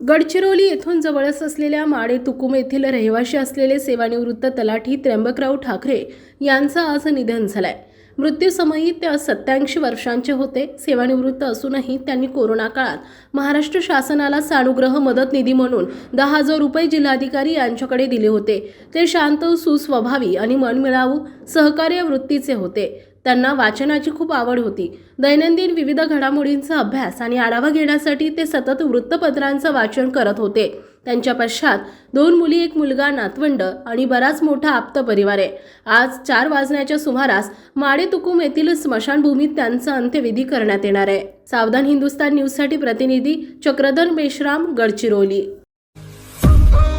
गडचिरोली येथून जवळच असलेल्या माडे तुकुम येथील रहिवाशी असलेले सेवानिवृत्त तलाठी त्र्यंबकराव ठाकरे यांचं आज निधन झालंय. मृत्यूसमयी ते सत्याऐंशी वर्षांचे होते. सेवानिवृत्त असूनही त्यांनी कोरोना काळात महाराष्ट्र शासनाला सानुग्रह मदत निधी म्हणून दहा हजार रुपये जिल्हाधिकारी यांच्याकडे दिले होते. ते शांत सुस्वभावी आणि मनमिळावू सहकार्य वृत्तीचे होते. त्यांना वाचनाची खूप आवड होती. दैनंदिन विविध घडामोडींचा अभ्यास आणि आढावा घेण्यासाठी ते सतत वृत्तपत्रांचं वाचन करत होते. त्यांच्या पश्चात दोन मुली एक मुलगा नातवंड आणि बराच मोठा आप्त परिवार आहे. आज चार वाजण्याच्या सुमारास माडे तुकुम येथील स्मशानभूमीत त्यांचा अंत्यविधी करण्यात येणार आहे. सावधान हिंदुस्तान न्यूजसाठी प्रतिनिधी चक्रधर मेश्राम गडचिरोली.